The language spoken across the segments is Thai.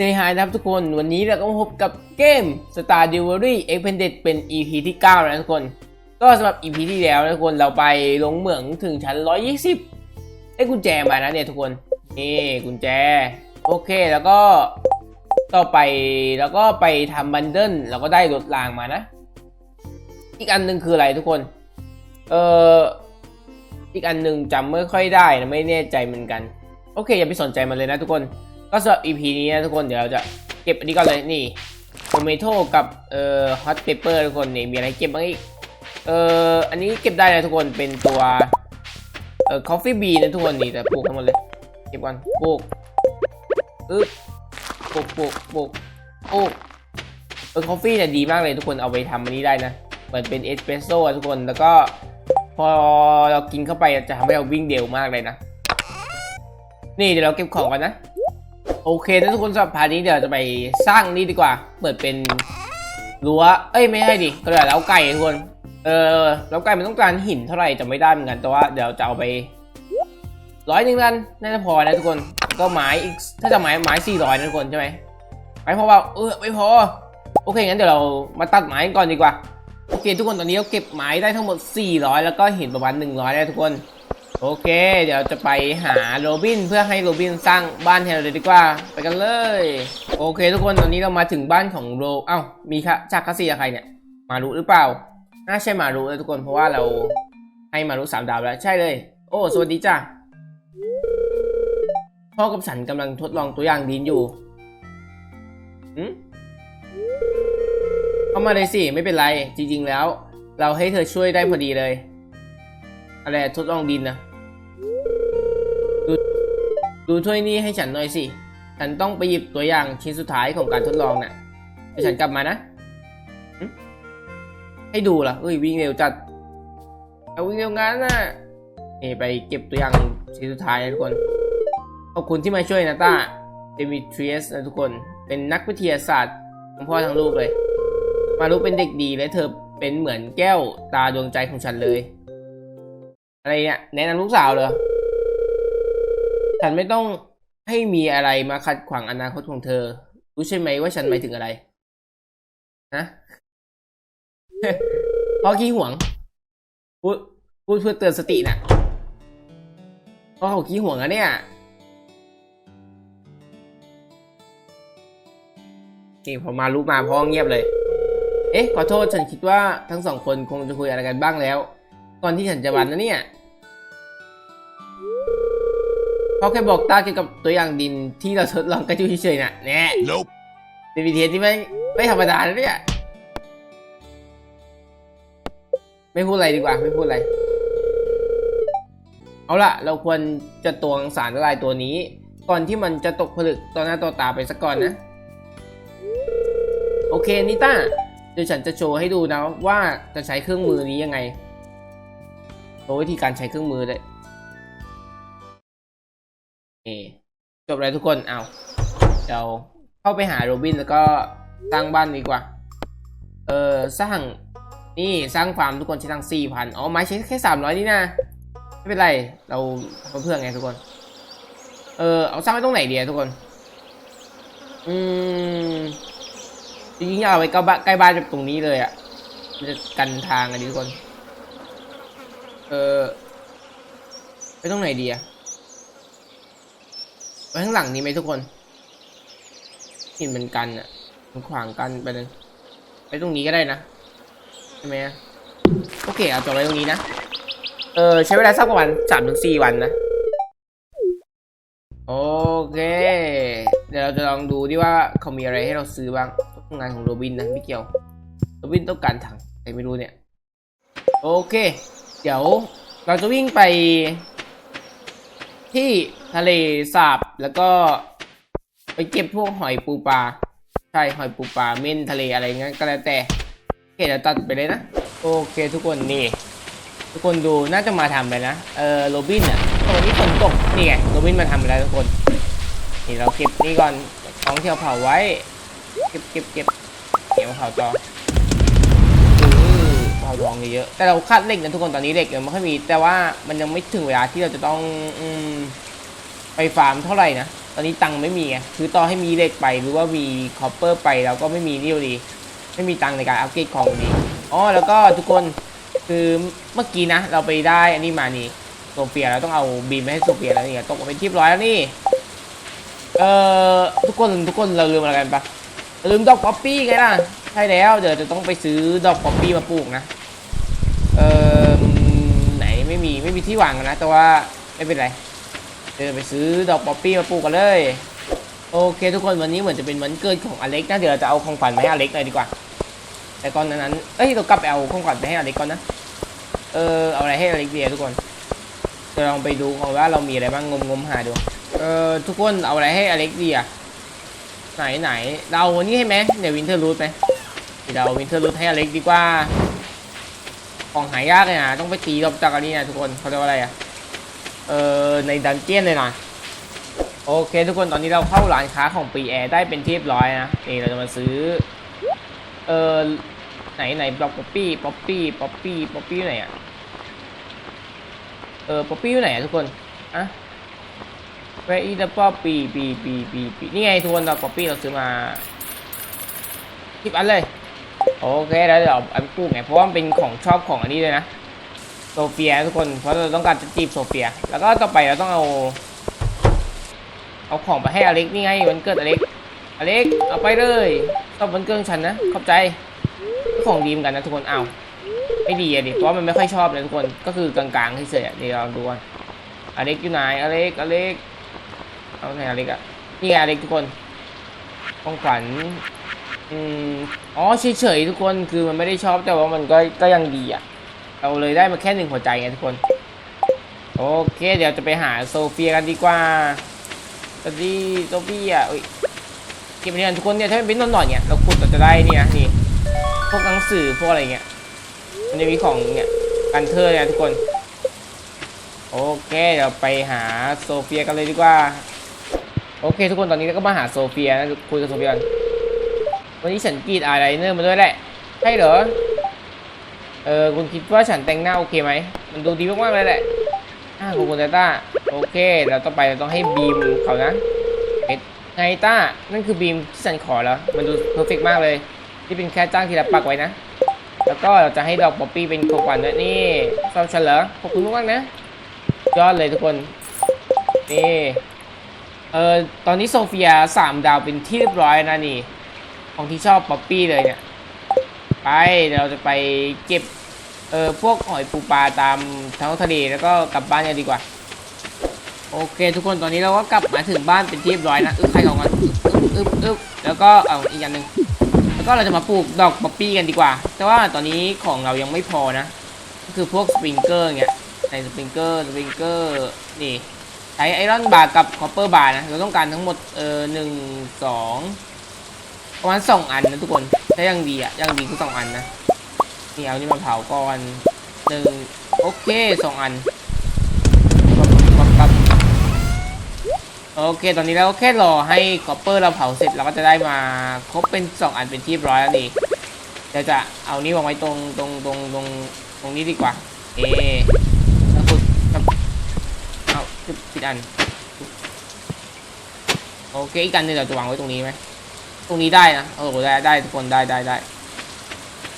เซฮายนะครับทุกคนวันนี้เราก็มาพบกับเกม Star Delivery Expanded เป็น EP ที่ 9 แล้วนะทุกคน ก็สำหรับ EP ที่แล้วนะทุกคนเราไปลงเหมืองถึงชั้น 120 ได้กุญแจมานะเนี่ยทุกคน นี่กุญแจ โอเคแล้วก็ต่อไปแล้วก็ไปทำบันเดิลเราก็ได้รถรางมานะ อีกอันหนึ่งคืออะไรทุกคน เอ่ออีกอันหนึ่งจำไม่ค่อยได้นะไม่แน่ใจเหมือนกัน โอเคอย่าไปสนใจมันเลยนะทุกคน ก็สำหรับ EP นี้นะทุกคนเดี๋ยวเราจะเก็บอันนี้ก่อนเลยนี่โทเมโต้กับเอ่อฮอตเปเปอร์ทุกคนนี่มีอะไรเก็บบ้างอีกเอ่ออันนี้เก็บได้นะทุกคนเป็นตัวเอ่อคอฟฟี่บีนะทุกคนนี่แต่ปลูกทั้งหมดเลยเก็บก่อนปลูกอึ๊บปลูกปลูกปลูกปลูกเออคอฟฟี่เนี่ยดีมากเลยทุกคนเอาไปทำอันนี้ได้นะเหมือนเป็นเอสเปรสโซ่ทุกคนแล้วก็พอเรากินเข้าไปจะทำให้เราวิ่งเร็วมากเลยนะ นี่เดี๋ยวเราเก็บของกันนะ โอเคนะทุกคนสำหรับพาร์ทนี้เดี๋ยวจะไปสร้างนี่ดีกว่า เปิดเป็นรั้วเอ้ยไม่ใช่ดิก็เดี๋ยวเล้าไก่ทุกคน เออเล้าไก่มันต้องการหินเท่าไหร่จะไม่ได้เหมือนกันแต่ว่าเดี๋ยวจะเอาไปร้อยหนึ่งนันน่าจะพอนะทุกคนก็ไม้อีกถ้าจะไม้ไม้สี่ร้อยนะทุกคนใช่ไหมไม่พอเปล่าเออไม่พอโอเคงั้นเดี๋ยวเรามาตัดไม้กันก่อนดีกว่าโอเค ทุกคนตอนนี้เราเก็บไม้ได้ทั้งหมด 400 แล้วก็หินประมาณ100แล้วทุกคน โอเค เดี๋ยวจะไปหาโรบินเพื่อให้โรบินสร้างบ้านแทนเราเลยดีกว่า ไปกันเลย โอเค ทุกคนตอนนี้เรามาถึงบ้านของโรเอ้ามีคะจากคาเซียใครเนี่ย มารุหรือเปล่า น่าใช่มารุนะทุกคนเพราะว่าเราให้มารุสามดาวแล้วใช่เลย โอ้สวัสดีจ้าพ่อกับฉันกำลังทดลองตัวอย่างดินอยู่หืมเข้ามาเลยสิไม่เป็นไรจริง ๆ แล้ว เราให้เธอช่วยได้พอดีเลย อะไรทดลองดินนะ ดูถ้วยนี้ให้ฉันหน่อยสิ ฉันต้องไปหยิบตัวอย่างชิ้นสุดท้ายของการทดลองน่ะเดี๋ยวฉันกลับมานะหึให้ดูเหรอเอ้ยวิ่งเร็วจัดเอาวิ่งเร็วงั้นน่ะนี่ไปเก็บตัวอย่างชิ้นสุดท้ายนะทุกคน ขอบคุณที่มาช่วยนะต้าเดมิทรีสนะทุกคน เป็นนักวิทยาศาสตร์ทั้งพ่อทั้งลูกเลย มารู้เป็นเด็กดีและเธอเป็นเหมือนแก้วตาดวงใจของฉันเลย อะไรเนี่ยแนะนำลูกสาวเหรอ ฉันไม่ต้องให้มีอะไรมาขัดขวางอนาคตของเธอ รู้ใช่ไหมว่าฉันหมายถึงอะไรนะพราะขี้หวงพูดพูดเพื่อเตือนสติน่ะเพราะเขาขี้หวงอะเนี่ยนี่พอมารู้มาพ่อเงียบเลย เอ๊ะขอโทษฉันคิดว่าทั้งสองคนคงจะคุยอะไรกันบ้างแล้วก่อนที่ฉันจะวันนะเนี่ย เขาแค่บอกตาเกี่ยวกับตัวอย่างดินที่เราทดลองกันอยู่เฉยๆน่ะแน่ Nope. เป็นวิธีที่ไม่ไม่ธรรมดานะเนี่ย ไม่พูดอะไรดีกว่า ไม่พูดอะไร เอาละเราควรจะตวงสารละลายตัวนี้ ก่อนที่มันจะตกผลึกต่อหน้าต่อตาไปสักก่อนนะ โอเคนิต้า เดี๋ยวฉันจะโชว์ให้ดูนะว่าจะใช้เครื่องมือนี้ยังไงโชว์วิธีการใช้เครื่องมือเลย นี่จบเลยทุกคน เอาเดี๋ยวเข้าไปหาโรบินแล้วก็สร้างบ้านดีกว่า เออสร้าง นี่สร้างฟาร์มทุกคนใช้ตังสี่พันอ๋อไม้ใช้แค่สามร้อยนี่นะไม่เป็นไร เราเพื่อนไงทุกคน เออเอาสร้างไว้ตรงไหนดีอะทุกคน อืมจริงๆเอาไว้ใกล้บ้านใกล้บ้านตรงนี้เลยอะ่ะมันจะกันทางอันนี้ทุกคน เออไปตรงไหนดีอะ ไปข้างหลังนี้ไหมทุกคนหินเป็นกันอะมันขวางกันไปเลยไปตรงนี้ก็ได้นะใช่ไหมโอเคเอาจบไว้ตรงนี้นะเออใช้เวลาสักประมาณสามถึงสี่วันนะโอเค เดี๋ยวเราจะลองดูดิว่าเขามีอะไรให้เราซื้อบ้างงานของโรบินนะไม่เกี่ยวโรบินต้องการถังใครไม่รู้เนี่ย โอเค เดี๋ยวเราจะวิ่งไปที่ทะเลสาบ แล้วก็ไปเก็บพวกหอยปูปลาใช่หอยปูปลาเม่นทะเลอะไรเงี้ยก็แล้วแต่โอเคเดี๋ยวตัดไปเลยนะ โอเคทุกคนนี่ ทุกคนดูน่าจะมาทำไปนะ เออโรบินอะตอนนี้ฝนตกนี่ไงโรบินมาทำไปแล้วทุกคน นี่เราเก็บนี่ก่อนของที่เราเผาไว้ เก็บเก็บเก็บเก็บเผาต่ออือเผาทองเยอะแต่เราคาดเหล็กนะทุกคนตอนนี้เหล็กยังไม่ค่อยมี แต่ว่ามันยังไม่ถึงเวลาที่เราจะต้องอืม ไปฟาร์มเท่าไหร่นะเอนนี้ตังค์ไม่มีไงคือต่อให้มีเหล็กไปหรือว่ามีคอปเปอร์ไปเราก็ไม่มีนี่อยู่ดี ไม่มีตังค์ในการอัปเกรดของดีอ๋อแล้วก็ทุกคนคือเมื่อกี้นะ เราไปได้อันนี้มานี่โซเฟียเราต้องเอาบีมไปให้โซเฟียแล้วนี่ตกมาเป็นที่ร้อยแล้วนี่เอ่อทุกคนทุกคนเราลืมอะไรกันปะลืมดอกป๊อปปี้ไงล่ะใช่แล้วเดี๋ยวจะต้องไปซื้อดอกป๊อปปี้มาปลูกนะเอ่อไหนไม่มีไม่มีที่วางนะ แต่ว่าไม่เป็นไร เดี๋ยวไปซื้อดอกป๊อปปี้มาปลูกกันเลย โอเค ทุกคนวันนี้เหมือนจะเป็นวันเกิดของอเล็กนะเดี๋ยวเราจะเอาของขวัญมาให้อเล็กหน่อยดีกว่า แต่ก่อนนั้นเอ้ยเรากลับไปเอาของขวัญไปให้อเล็กก่อนนะเออเอาอะไรให้อเล็กดีอะทุกคนเดี๋ยวลองไปดูก่อนว่าเรามีอะไรบ้างงมงมหาดูเออทุกคนเอาอะไรให้อเล็กดีอะไหนไหนเราวันนี้ให้ไหมเดี๋ยววินเทอร์รูทไหมเดี๋ยวเราวินเทอร์รูทให้อเล็กดีกว่าของหายากเลยนะต้องไปตีรอบจากอันนี้นะทุกคนเขาเรียกว่าอะไรอะ เออในดันเจียนเลยนะโอเค ทุกคนตอนนี้เราเข้าร้านค้าของปีแอร์ได้เป็นที่เรียบร้อยนะนี่เราจะมาซื้อ เออไหนไหนบล็อกป๊อปปี้ป๊อปปี้ป๊อปปี้ป๊อปปี้ไหนอะเออป๊อปปี้อยู่ไหนอะทุกคนอะ Where is the poppy ปีปีปีปีนี่ไงทุกคนเราป๊อปปี้เราซื้อมาทิปอันเลย โอเคแล้วเดี๋ยวเอาไปปลูกไงเพราะว่ามันเป็นของชอบของอันนี้เลยนะ โซเฟียทุกคนเพราะเราต้องการจะจีบโซเฟีย แล้วก็ต่อไปเราต้องเอา เอาของไปให้อเล็กนี่ไงวันเกิดอเล็กอเล็กเอาไปเลยชอบวันเกิดฉันนะขอบใจของดีเหมอนกันนะทุกคนเอาไม่ดีอะดิเพราะมันไม่ค่อยชอบเลยทุกคนก็คือกลางๆเฉยๆอะเดี๋ยวเราดูกันอเล็กอยู่ไหนอเล็กอเล็กเอาไหนอเล็กอะนี่อเล็กทุกคนของขวัญอืมอ๋อเฉยๆทุกคนคือมันไม่ได้ชอบแต่ว่ามันก็ก็ยังดีอะ เราเลยได้มาแค่หนึ่งหัวใจไงทุกคน โอเค เดี๋ยวจะไปหาโซเฟียกันดีกว่าสวัสดีโซเฟียอุ้ยเก็บไปเนี่ยทุกคนเนี่ยถ้ามันเป็นนอนๆเนี่ยเราขุดเราจะได้นี่นะนี่พวกหนังสือพวกอะไรเงี้ยมันจะมีของเนี่ยกันเทอร์เนี่ยทุกคน โอเคเดี๋ยวไปหาโซเฟียกันเลยดีกว่า โอเค ทุกคนตอนนี้เราก็มาหาโซเฟียนะคุยกับโซเฟียกันวันนี้ฉันกรีดอายไลเนอร์มาด้วยแหละใช่เหรอ เออคุณคิดว่าฉันแต่งหน้าโอเคไหม มันดูดีมากๆเลยแหละอ่าคุณคุณต้า โอเคแล้วต่อไปเราต้องให้บีมเขานะเอ็ดไงต้า นั่นคือบีมที่ฉันขอแล้ว มันดูเพอร์เฟกมากเลย ที่เป็นแค่จ้างที่รับปักไว้นะ แล้วก็เราจะให้ดอกป๊อปปี้เป็นของขวัญด้วยนี่ชอบฉันเหรอขอบคุณมากๆนะ ยอดเลยทุกคน นี่ เออตอนนี้โซเฟียสามดาวเป็นที่เรียบร้อยนะนี่ ของที่ชอบป๊อปปี้เลยเนี่ย ไป เราจะไปเก็บ เออพวกหอยปูปลาตามท้องทะเลแล้วก็กลับบ้านกันดีกว่า โอเค ทุกคนตอนนี้เราก็กลับมาถึงบ้านเป็นที่เรียบร้อยนะอึ๊บใครของมันอึ๊บอึ๊บแล้วก็เอาอีกอย่างหนึ่งแล้วก็เราจะมาปลูกดอกป๊อปปี้กันดีกว่า แต่ว่าตอนนี้ของเรายังไม่พอนะ ก็คือพวกสปริงเกอร์เนี่ยในสปริงเกอร์สปริงเกอร์นี่ใช้ไอรอนบาร์กับคอปเปอร์บาร์นะ เราต้องการทั้งหมดเออหนึ่งสองประมาณสองอันนะทุกคนถ้ายังดีอะยังดีคือสองอันนะ นี่เอานี่มาเผาก่อนหนึ่งโอเคสองอันปั๊บปั๊บโอเค ตอนนี้เราแค่รอให้คอปเปอร์เราเผาเสร็จเราก็จะได้มาครบเป็นสองอันเป็นที่เรียบร้อยแล้วนี่เดี๋ยวจะเอานี่วางไว้ตรงตรงตรงตรงตรงนี้ดีกว่า เอแล้วคุณเอาสิบสิบอัน โอเค อีกอันนึงเราจะวางไว้ตรงนี้ไหม ตรงนี้ได้นะเออได้ได้ทุกคนได้ได้ได้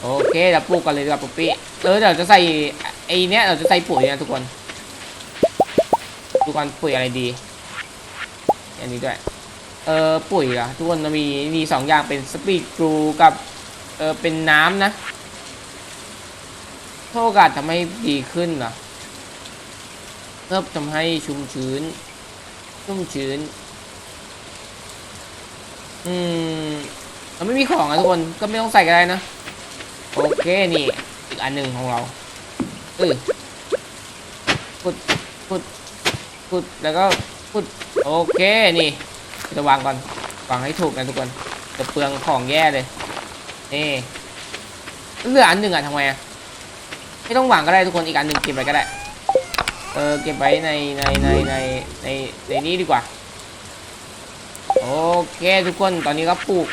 โอเคเราปลูกกันเลยดีกว่าปุ๊บปี้เออเดี๋ยวจะใส่ไอ้เนี้ยเราจะใส่ปุ๋ยนะทุกคนทุกคนปุ๋ยอะไรดี อันนี้ด้วย เออปุ๋ยเหรอทุกคนมันมีมีสองอย่างเป็นสปีดกรูกับเออเป็นน้ำนะเท่ากับทำให้ดีขึ้นเหรอเพิ่มทำให้ชุ่มชื้น ชุ่มชื้น อืมเราไม่มีของอะทุกคนก็ไม่ต้องใส่ก็ได้นะ โอเคนี่อีกอันหนึ่งของเราเออพุดพุดพุดแล้วก็พุดโอเคนี่จะวางก่อนวางให้ถูกนะทุกคนจะเปลืองของแย่เลยนี่เหลืออันหนึ่งอะทำไมอะไม่ต้องวางก็ได้ทุกคนอีกอันหนึ่งเก็บไว้ก็ได้เออเก็บไว้ในในในในในในนี้ดีกว่า โอเคทุกคนตอนนี้ก็ปลูก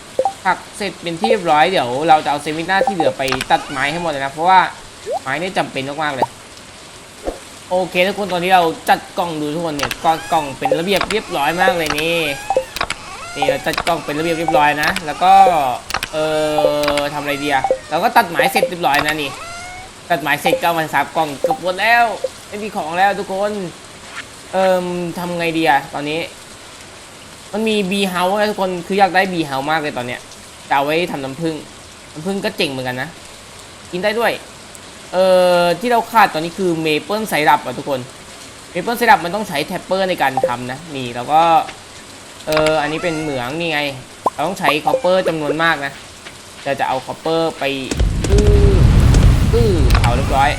ผักเสร็จเป็นที่เรียบร้อยเดี๋ยวเราจะเอาเซมิน่าที่เหลือไปตัดไม้ให้หมดเลยนะเพราะว่าไม้นี่จำเป็นมากๆเลยโอเคทุกคนตอนนี้เราจัดกล่องดูทุกคนเนี่ยก็กล่องเป็นระเบียบเรียบร้อยมากเลยนี่นี่เราจัดกล่องเป็นระเบียบเรียบร้อยนะ แล้วก็เอ่อทำอะไรดีอะเราก็ตัดหมายเสร็จเรียบร้อยนะนี่ตัดหมายเสร็จก็เอามาสับกล่องเกือบหมดแล้วไม่มีของแล้วทุกคนเอ่มทำไงดีอะตอนนี้ มันมีบีเฮาส์นะทุกคนคืออยากได้บีเฮาส์มากเลยตอนเนี้ย จะเอาไว้ทำน้ำผึ้งน้ำผึ้งก็เจ๋งเหมือนกันนะ กินได้ด้วย เอ่อ ที่เราขาดตอนนี้คือเมเปิลไซรัปอะทุกคนเมเปิลไซรัปมันต้องใช้แท็ปเปอร์ในการทำนะ นี่แล้วก็ เอออันนี้เป็นเหมืองนี่ไง เราต้องใช้คอปเปอร์จำนวนมากนะเราจะเอาคอปเปอร์ไปอื้ออื้อเผาเรียบร้อย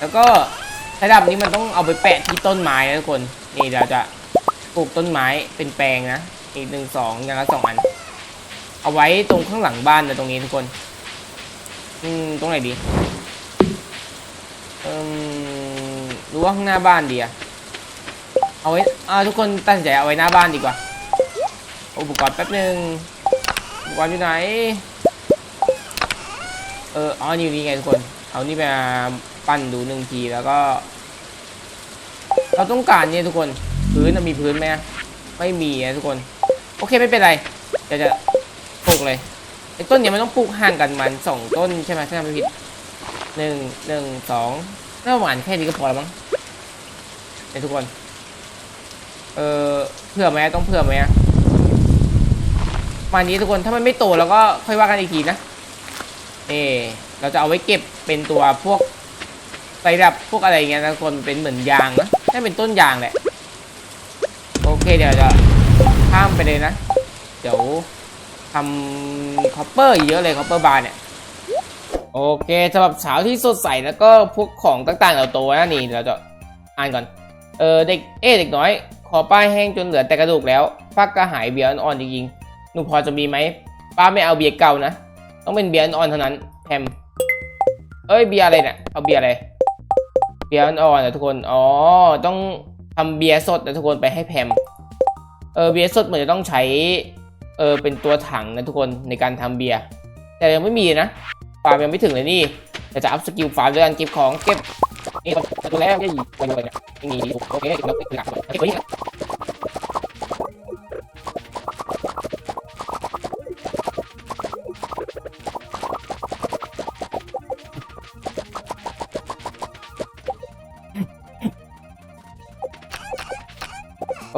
แล้วก็ไซรัปนี้มันต้องเอาไปแปะที่ต้นไม้นะทุกคน นี่เราจะปลูกต้นไม้เป็นแปลงนะอีกหนึ่งสองอย่างละสองอัน เอาไว้ตรงข้างหลังบ้านนะตรงนี้ทุกคน อืม ตรงไหนดี เอ่มรู้ว่าข้างหน้าบ้านดีอะเอาไว้อ่าทุกคนตัดสินใจเอาไว้หน้าบ้านดีกว่า อุปกรณ์แป๊บหนึ่งอุปกรณ์อยู่ไหน เอออ๋อนี่อยู่นี่ไงทุกคน เอานี่ไปปั้นดูหนึ่งทีแล้วก็ เราต้องการเนี่ยทุกคน พื้นมีพื้นไหมไม่มีอะทุกคน โอเคไม่เป็นไรเดี๋ยวจะ ปลูกเลยไอ้ต้นเนี่ยมันต้องปลูกห่างกันมันสองต้นใช่ไหมถ้าจำไม่ผิดหนึ่งหนึ่งสองน่าหวานแค่นี้ก็พอแล้วมั้งเนี่ยทุกคน เออเผื่อไหมต้องเผื่อไหมอะประมานี้ทุกคนถ้ามันไม่โตแล้วก็ค่อยว่ากันอีกทีนะเออเราจะเอาไว้เก็บเป็นตัวพวกไซรัปพวกอะไรเงี้ยนะทุกคนเป็นเหมือนยางนะน่าเป็นต้นยางแหละ โอเคเดี๋ยวจะข้ามไปเลยนะ เดี๋ยว ทำคอปเปอร์เยอะเลยคอปเปอร์บาร์เนี่ย โอเคสำหรับเช้าที่สดใสแล้วก็พวกของต่างๆเราโตนะนี่เราจะอ่านก่อน เออเด็กเอ๊ะเด็กน้อย ขอป้ายแห้งจนเหลือแต่กระดูกแล้วฟักกระหายเบียร์อ่อนๆจริงๆหนูพอจะมีไหมป้าไม่เอาเบียร์เก่านะ ต้องเป็นเบียร์อ่อนๆเท่านั้นแพมเอ้ยเบียร์อะไรเนี่ยเอาเบียร์อะไรเบียร์อ่อนๆนะทุกคนอ๋อต้องทำเบียร์สดนะทุกคนไปให้แพมเออเบียร์สดเหมือนจะต้องใช้ เออเป็นตัวถังนะทุกคนในการทำเบียร์แต่ยังไม่มีนะฟาร์มยังไม่ถึงเลยนี่แต่จะอัพสกิลฟาร์มด้วยการเก็บของเก็บนี่ตัวตัวแรกไม่หยิงไปเลยนี่ยไม่มีโอเคแล้วเก็บหลักเก็บไว้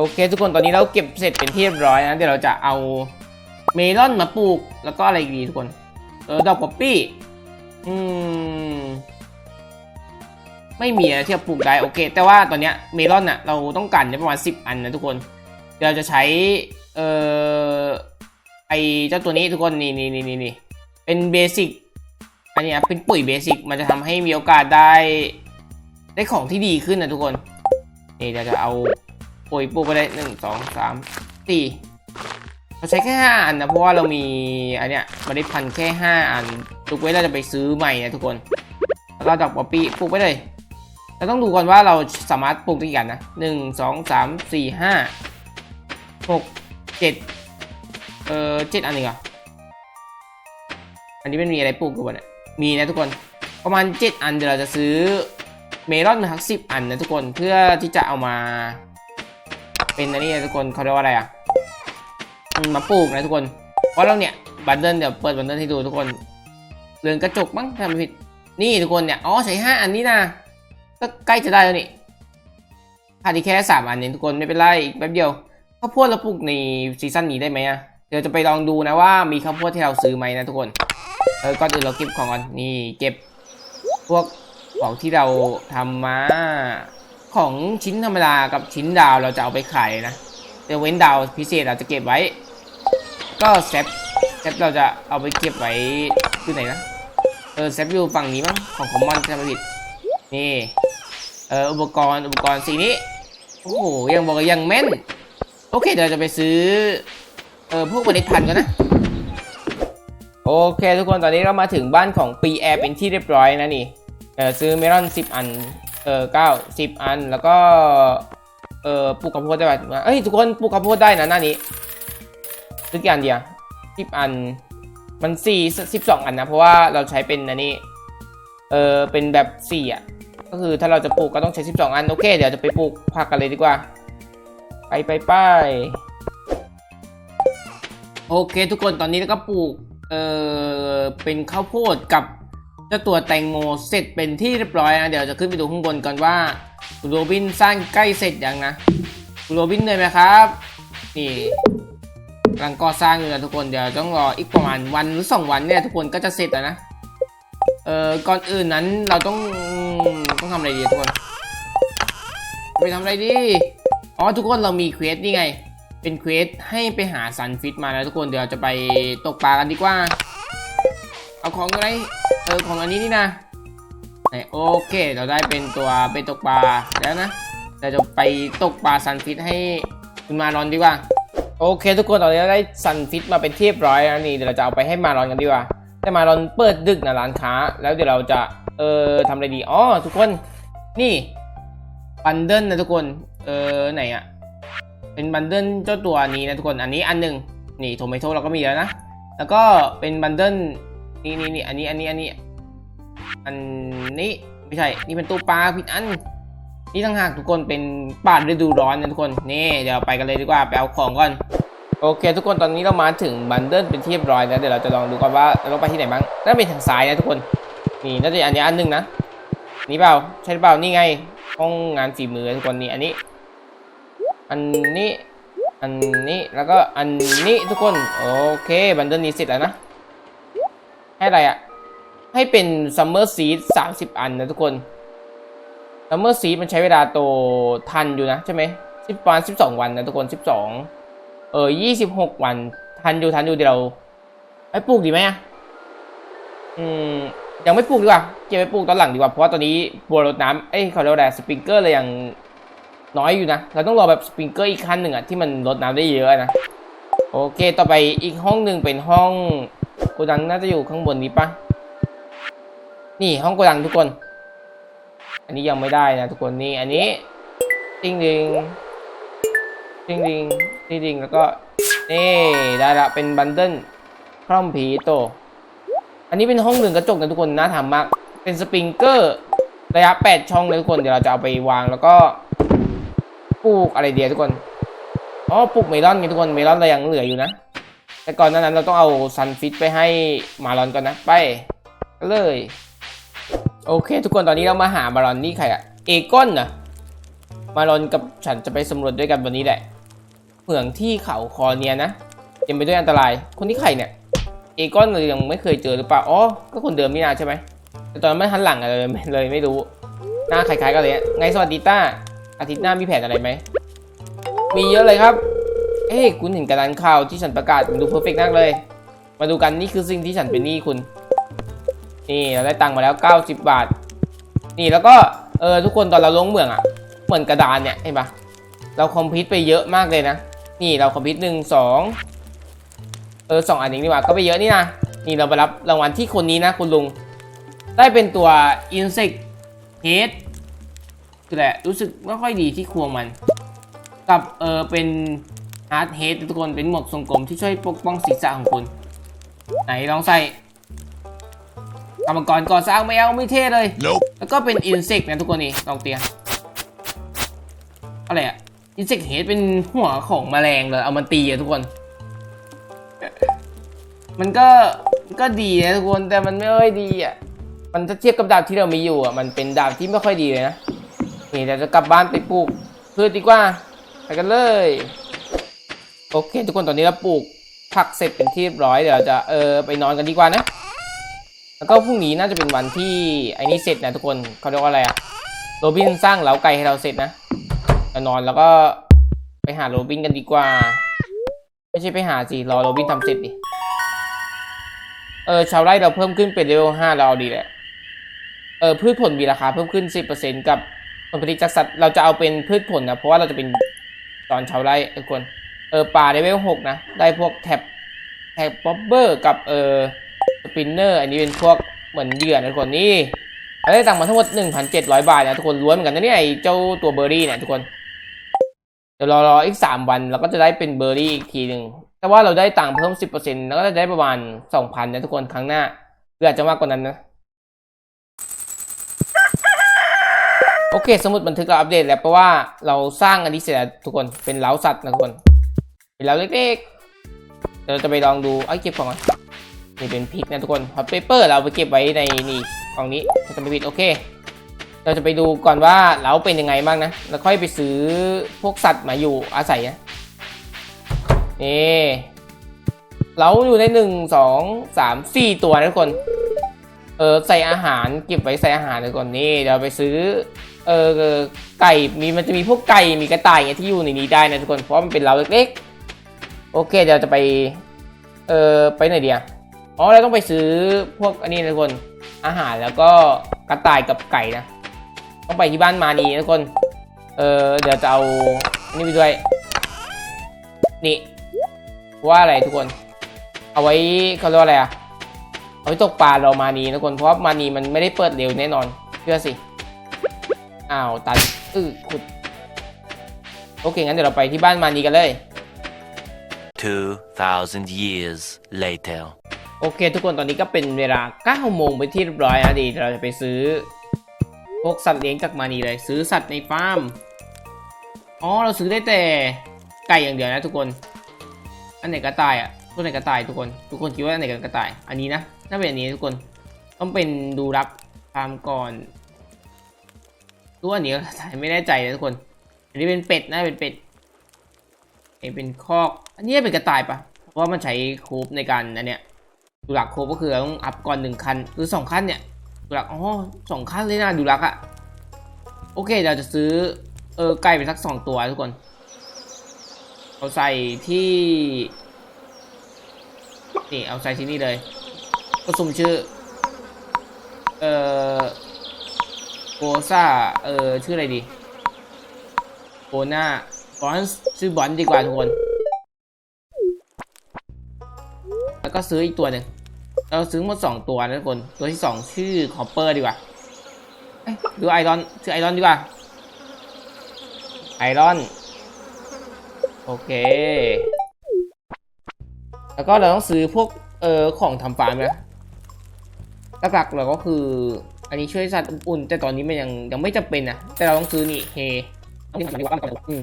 โอเค ทุกคนตอนนี้เราเก็บเสร็จเป็นที่เรียบร้อยนะเดี๋ยวเราจะเอาเมลอนมาปลูกแล้วก็อะไรดีทุกคนเออดอกป๊อปปี้อืมไม่มีอะที่จะปลูกได้โอเค แต่ว่าตอนเนี้ยเมลอนน่ะเราต้องการเนี่ยประมาณ 10 อันนะทุกคนเดี๋ยวเราจะใช้เอ่อไอเจ้าตัวนี้ทุกคนนี่นี่นี่นี่เป็นเบสิกอันนี้เป็นปุ๋ยเบสิกมันจะทำให้มีโอกาสได้ได้ของที่ดีขึ้นนะทุกคนนี่เดี๋ยวจะเอา ปุ๋ยปลูกไปได้หนึ่งสองสามสี่เราใช้แค่ห้าอันนะ เพราะว่าเรามีอันเนี้ยมาได้พันแค่ห้าอันทุกเว้เราจะไปซื้อใหม่นะทุกคนแล้วก็ดอกป๊อปปี้ปลูกไปเลยเราต้องดูก่อนว่าเราสามารถปลูกได้กี่อันนะหนึ่งสองสามสี่ห้าหกเจ็ดเออเจ็ดอันเองเหรออันนี้มันมีอะไรปลูกกันวะเนี่ยมีนะทุกคนประมาณเจ็ดอันเดี๋ยวเราจะซื้อเมลอนมาทักสิบอันนะทุกคนเพื่อที่จะเอามา เป็นอันนี้นะทุกคนเขาเรียกว่าอะไรอะมาปลูกนะทุกคน เพราะเราเนี่ยบันเดิลเดี๋ยวเปิดบันเดิลให้ดูทุกคนเรือนกระจกมั้งถ้าไม่ผิด นี่ทุกคนเนี่ยอ๋อใช้ห้าอันนี้นะก็ใกล้จะได้แล้วนี่ขาดอีกแค่สามอันนี้ทุกคนไม่เป็นไรอีกแป๊บเดียวข้าวโพดเราปลูกในซีซั่นนี้ได้ไหมอะเดี๋ยวจะไปลองดูนะว่ามีข้าวโพดที่เราซื้อไหมนะทุกคนเออก่อนอื่นเราเก็บของก่อนนี่เก็บพวกของที่เราทำมา ของชิ้นธรรมดากับชิ้นดาวเราจะเอาไปขายนะแต่เว้นดาวพิเศษเราจะเก็บไว้ ก็แซปแซปเราจะเอาไปเก็บไว้ที่ไหนนะเออแซปอยู่ฝั่งนี้มั้งของคอมมอนใช่ไหมผิดนี่เอออุปกรณ์อุปกรณ์สีนี้โอ้โหยังบอกยังแม่นโอเคเดี๋ยวจะไปซื้อเออพวกเมล็ดพันธุ์กันนะโอเคทุกคนตอนนี้เรามาถึงบ้านของปีแอร์เป็นที่เรียบร้อยนะนี่เออซื้อเมลอน 10 อัน เออเก้าสิบอันแล้วก็เออปลูกข้าวโพดได้ป่ะเอ้ยทุกคนปลูกข้าวโพดได้นะหน้านี้ซื้อกี่อันเดียวสิบอันมันสี่สิบสองอันนะ เพราะว่าเราใช้เป็นอันนี้เออเป็นแบบสี่อะก็คือถ้าเราจะปลูกก็ต้องใช้12อันโอเคเดี๋ยวจะไปปลูกผักกันเลยดีกว่า ไปไปไปโอเค ทุกคนตอนนี้เราก็ปลูกเออเป็นข้าวโพดกับ เจ้าตัวแตงโมเสร็จเป็นที่เรียบร้อยนะเดี๋ยวจะขึ้นไปดูข้างบนก่อนว่าคุณโรบินสร้างใกล้เสร็จยังนะคุณโรบินเหนื่อยไหมครับนี่กำลังก่อสร้างอยู่นะทุกคนเดี๋ยวต้องรออีกประมาณวันหรือสองวันเนี่ยทุกคนก็จะเสร็จแล้วนะเอ่อก่อนอื่นนั้นเราต้องต้องทำอะไรดีทุกคนไปทำอะไรดีอ๋อทุกคนเรามีเควสนี่ไง เป็นเควสให้ไปหาซันฟิตมาแล้วทุกคนเดี๋ยวจะไปตกปลากันดีกว่า เอาของอะไร ออของอันนี้นี่นะไหนโอเค เราได้เป็นตัวเป็นตกปลาแล้วนะเราจะไปตกปลาซันฟิตให้คุณมารอนดีกว่า โอเค ทุกคนตอนนี้เราได้ซันฟิตมาเป็นเรียบร้อยแล้วนี่เดี๋ยวเราจะเอาไปให้มารอนกันดีกว่า แต่มารอนเปิดดึกนะร้านค้า แล้วเดี๋ยวเราจะเออทำอะไรดีอ๋อทุกคนนี่บันเดิลนะทุกคนเออไหนอะเป็นบันเดิลเจ้าตัวนี้นะทุกคนอันนี้อันหนึ่งนี่โทเมโต้เราก็มีแล้วนะแล้วก็เป็นบันเดิล นี่นี่นี่อันนี้อันนี้อันนี้ อันนี้ไม่ใช่ นี่เป็นตู้ปลาผิดอัน นี่ต่างหากทุกคนเป็นป่าฤดูร้อนนะทุกคน นี่เดี๋ยวไปกันเลยดีกว่าไปเอาของก่อน โอเค ทุกคนตอนนี้เรามาถึงบันเดิลเป็นที่เรียบร้อยแล้วเดี๋ยวเราจะลองดูก่อนว่าเราไปที่ไหนบ้างน่าจะเป็นทางซ้ายนะทุกคน นี่น่าจะอันนี้อันหนึงนะ นี่เปล่าใช่เปล่านี่ไงห้องงานฝีมือทุกคนนี่อันนี้ อันนี้อันนี้แล้วก็อันนี้ทุกคน โอเค บันเดิลนี้เสร็จแล้วนะ ให้อะไรอะให้เป็นซัมเมอร์ซีดสามสิบอันนะทุกคนซัมเมอร์ซีดมันใช้เวลาโตทันอยู่นะใช่ไหมสิบประมาณสิบสองวันนะทุกคนสิบสองเออยี่สิบหกวัน ทันอยู่ทันอยู่เดี๋ยวเราไปปลูกดีไหมอะอืมยังไม่ปลูกดีกว่าเก็บไปปลูกตอนหลังดีกว่าเพราะว่าตอนนี้บัวรดน้ำเอ้ยเขาเรียกอะไรสปริงเกอร์เลยยังน้อยอยู่นะเราต้องรอแบบสปริงเกอร์อีกขั้นหนึ่งอะที่มันรดน้ำได้เยอะนะโอเค ต่อไปอีกห้องหนึ่งเป็นห้อง โกดังน่าจะอยู่ข้างบนนี้ปะนี่ห้องโกดังทุกคน อันนี้ยังไม่ได้นะทุกคนนี่อันนี้ติงดิงติงดิงติงดิงแล้วก็นี่ได้ละเป็นบันเดิลคร่อมผีโต อันนี้เป็นห้องหนึ่งกระจกนะทุกคนน่าทำมาก เป็นสปริงเกอร์ระยะ 8 ช่องเลยทุกคน เดี๋ยวเราจะเอาไปวางแล้วก็ปลูกอะไรเดียวทุกคน อ๋อปลูกเมลอนไงทุกคน เมลอนเรายังเหลืออยู่นะ แต่ก่อนหนานั้นเราต้องเอาซันฟิตไปให้มารอนก่อนนะ ไปเลย โอเค ทุกคนตอนนี้เรามาหามารอนนี่ใครอะเอกอนนะมารอนกับฉันจะไปสำรวจด้วยกันวันนี้แหละเหมืองที่เขาคอเนียนะเต็มไปด้วยอันตราย คนที่ใครเนี่ยเอกอนเรายังไม่เคยเจอหรือเปล่าอ๋อก็คนเดิมนี่นาใช่ไหมแต่ตอนนั้นไม่หันหลังอะไรเลยเลยไม่รู้หน้าคล้ายๆกันเลยไงสวัสดีต้าอาทิตย์หน้ามีแผนอะไรไหมมีเยอะเลยครับ เอ้คุณเห็นกระดานข่าวที่ฉันประกาศมันดูเพอร์เฟกต์มากเลย มาดูกันนี่คือสิ่งที่ฉันเป็นหนี้คุณ นี่เราได้ตังค์มาแล้ว 90 บาท นี่แล้วก็เออทุกคนตอนเราลงเมืองอะเหมือนกระดานเนี่ยเห็นปะเราคอมพิวต์ไปเยอะมากเลยนะ นี่เราคอมพิวต์หนึ่งสองเออสองอันนี้ดีกว่าก็ไปเยอะนี่นะนี่เราไปรับรางวัลที่คนนี้นะคุณลุง ได้เป็นตัว Insect Head คือแหละรรู้สึกไม่ค่อยดีที่ควงมัน กับเออเป็น Hard Head ทุกคนเป็นหมวกทรงกลมที่ช่วยปกป้องศีรษะของคุณ ไหนลองใส่กรรมกรก่อสร้างไม่เอาไม่เท่เลย Nope. แล้วก็เป็น Insect นะทุกคนนี่ลองเตียอะไรอะ Insect Head เป็นหัวของแมลงเลยเอามันตีอะทุกคน มันก็มันก็ดีนะทุกคนแต่มันไม่ค่อยดีอะมันถ้าเทียบกับดาบที่เรามีอยู่อะมันเป็นดาบที่ไม่ค่อยดีเลยนะนี่เราจะกลับบ้านไปปลูกพืชดีกว่าไปกันเลย โอเค ทุกคนตอนนี้เราปลูกผักเสร็จเป็นที่เรียบร้อยเดี๋ยวจะเออไปนอนกันดีกว่านะ แล้วก็พรุ่งนี้น่าจะเป็นวันที่ไอ้นี่เสร็จนะทุกคนเขาเรียกว่าอะไรอะโรบินสร้างเหล้าไก่ให้เราเสร็จนะจะนอนแล้วก็ไปหาโรบินกันดีกว่า ไม่ใช่ไปหาสิรอโรบินทำเสร็จดิเออชาวไร่เราเพิ่มขึ้นเป็นเลเวลห้าเราเอาดีแหละเออพืชผลมีราคาเพิ่มขึ้นสิบเปอร์เซ็นกับผลผลิตจากสัตว์เราจะเอาเป็นพืชผลนะเพราะว่าเราจะเป็นตอนชาวไร่ทุกคน เออป่าเลเวลหกนะ ได้พวกแท็บแท็บป๊อปเบอร์กับเออสปินเนอร์อันนี้เป็นพวกเหมือนเหยื่อนะทุกคนนี่เราได้ตังค์มาทั้งหมด 1,700 บาทนะทุกคนล้วนเหมือนกันนะเนี่ยไอ้เจ้าตัวเบอร์รี่เนี่ยทุกคนเดี๋ยวรอรออีกสามวันเราก็จะได้เป็นเบอร์รี่อีกทีหนึ่งแต่ว่าเราได้ตังค์เพิ่มสิบเปอร์เซ็นต์แล้วก็จะได้ประมาณสองพันนะทุกคนครั้งหน้าหรืออาจจะมากกว่านั้นนะโอเค สมุดบันทึกเราอัปเดตแล้วเพราะว่าเราสร้างอันนี้เสร็จแล้วทุกคนเป็นเล้าสัตว์นะทุกคน เป็นเล้าเล็กๆเดี๋ยวเราจะไปลองดูเอ้เก็บของก่อนนี่เป็นพริกนะทุกคนฮอตเปเปอร์เราไปเก็บไว้ในนี่กล่องนี้ถ้าจะไม่ผิดโอเค เราจะไปดูก่อนว่าเล้าเป็นยังไงบ้างนะ แล้วค่อยไปซื้อพวกสัตว์มาอยู่อาศัยนะนี่เล้าอยู่ในหนึ่งสองสามสี่ตัวนะทุกคนเออใส่อาหารเก็บไว้ใส่อาหารเลยก่อนนี่เดี๋ยวไปซื้อเออเอไก่มีมันจะมีพวกไก่มีกระต่ายเงี้ยที่อยู่ในนี้ได้นะทุกคนเพราะมันเป็นเล้าเล็กๆ โอเคเดี๋ยวจะไป เออไปไหนเดีอะอ๋อเราต้องไปซื้อพวกอันนี้นะทุกคนอาหารแล้วก็กระต่ายกับไก่นะต้องไปที่บ้านมานีนะทุกคน เออเดี๋ยวจะเอาอันนี่ไปด้วยนี่ว่าอะไรทุกคน เอาไว้เขาเรียกว่าอะไรอะเอาไว้ตกปลาเรามานีนะทุกคนเพราะมานีมันไม่ได้เปิดเร็วแน่นอนเชื่อสิอ้าวตันอื้อขุดโอเคงั้นเดี๋ยวเราไปที่บ้านมานีกันเลย 2,000 years later. โอเค ทุกคนตอนนี้ก็เป็นเวลา 9 โมงไปที่เรียบร้อยนะดีเราจะไปซื้อ พวกสัตว์เลี้ยงจากมานีเลย ซื้อสัตว์ในฟาร์ม อ๋อ เราซื้อได้แต่ไก่อย่างเดียวนะทุกคน อันไหนกระต่ายอะตัวไหนกระต่ายทุกคน ทุกคนคิดว่าอันไหนกระต่าย อันนี้นะน่าเป็นอันนี้ทุกคน ต้องเป็นดูรักฟาร์มก่อนตัวอันนี้ก็ถ่ายไม่แน่ใจนะทุกคน อันนี้เป็นเป็ดนะเป็นเป็ด เอยเป็นคอก อันนี้เป็นกระต่ายปะเพราะว่ามันใช้คูปในการอันเนี้ยดูรักคูปก็คือต้องอัพก่อนหนึ่งคันหรือสองคันเนี่ยดูรักอ๋อสองคันเลยนะดูรักอะโอเคเราจะซื้อเออไก่ไปสักสองตัวทุกคนเอาใส่ที่นี่เอาใส่ที่นี่เลยก็สุ่มชื่อเอ่อโกซ่าเอ่อชื่ออะไรดีโกน่า บอนส์ชื่อบอนดีกว่าทุกคน แล้วก็ซื้ออีกตัวหนึ่งเราซื้อหมดสองตัวนะทุกคน ตัวที่สองชื่อคอปเปอร์ดีกว่าเอ้ยหรือไอรอนชื่อไอรอนดีกว่า ไอรอน โอเค แล้วก็เราต้องซื้อพวกเอ่อของทำฟาร์มนะหลักๆเราก็คืออันนี้ช่วยสัตว์อุ่นแต่ตอนนี้มันยังยังไม่จำเป็นนะแต่เราต้องซื้อนี่เฮต้องทำดีกว่าอืม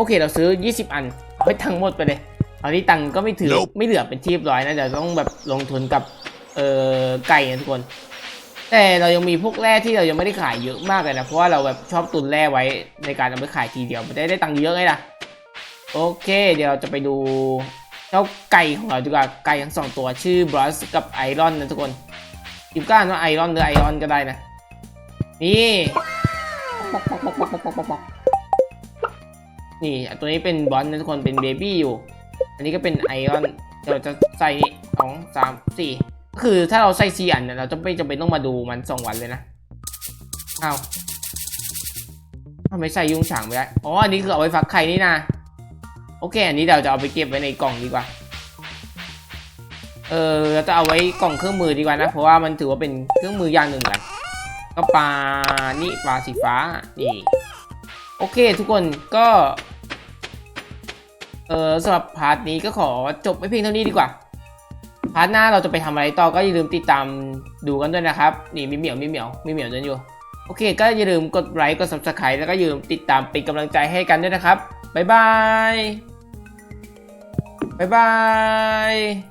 โอเคเราซื้อ 20 อันเอาให้ทั้งหมดไปเลยตอนนี้ตังค์ก็ไม่ถือ Nope ไม่เหลือเป็นที่เรียบร้อยนะเดี๋ยวต้องแบบลงทุนกับเอ่อไก่นะทุกคน แต่เรายังมีพวกแร่ที่เรายังไม่ได้ขายเยอะมากเลยนะเพราะว่าเราแบบชอบตุนแร่ไว้ในการเอาไปขายทีเดียวมันได้ได้ตังค์เยอะเลยนะโอเค เดี๋ยวเราจะไปดูเจ้าไก่ของเราดีกว่าไก่ทั้งสองตัวชื่อบรัสกับไอรอนนะทุกคนกิมก้านว่าไอรอนหรือไอรอนก็ได้นะ นี่ นี่ตัวนี้เป็นบอลนะทุกคนเป็นเบบี้อยู่ อันนี้ก็เป็นไอรอนเดี๋ยวจะใส่นี่สองสามสี่คือถ้าเราใส่สี่อันเนี่ยเราจะไม่จำเป็นต้องมาดูมันสองวันเลยนะเอาทำไมใส่ยุงฉางไม่ได้อ๋ออันนี้คือเอาไว้ฟักไข่นี่นะโอเค อันนี้เราจะเอาไปเก็บไว้ในกล่องดีกว่า เออเราจะเอาไว้กล่องเครื่องมือดีกว่านะ เพราะว่ามันถือว่าเป็นเครื่องมืออย่างหนึ่งกัน ก็ปลา นี่ปลาสีฟ้า นี่ โอเค ทุกคนก็ เออสำหรับพาร์ทนี้ก็ขอจบไว้เพียงเท่านี้ดีกว่า พาร์ทหน้าเราจะไปทำอะไรต่อก็อย่าลืมติดตามดูกันด้วยนะครับ นี่มีเหมียวมีเหมียวมีเหมียวเดินอยู่ โอเค ก็อย่าลืมกดไลค์กด subscribe แล้วก็อย่าลืมติดตามเป็นกำลังใจให้กันด้วยนะครับ บ๊ายบาย บ๊ายบาย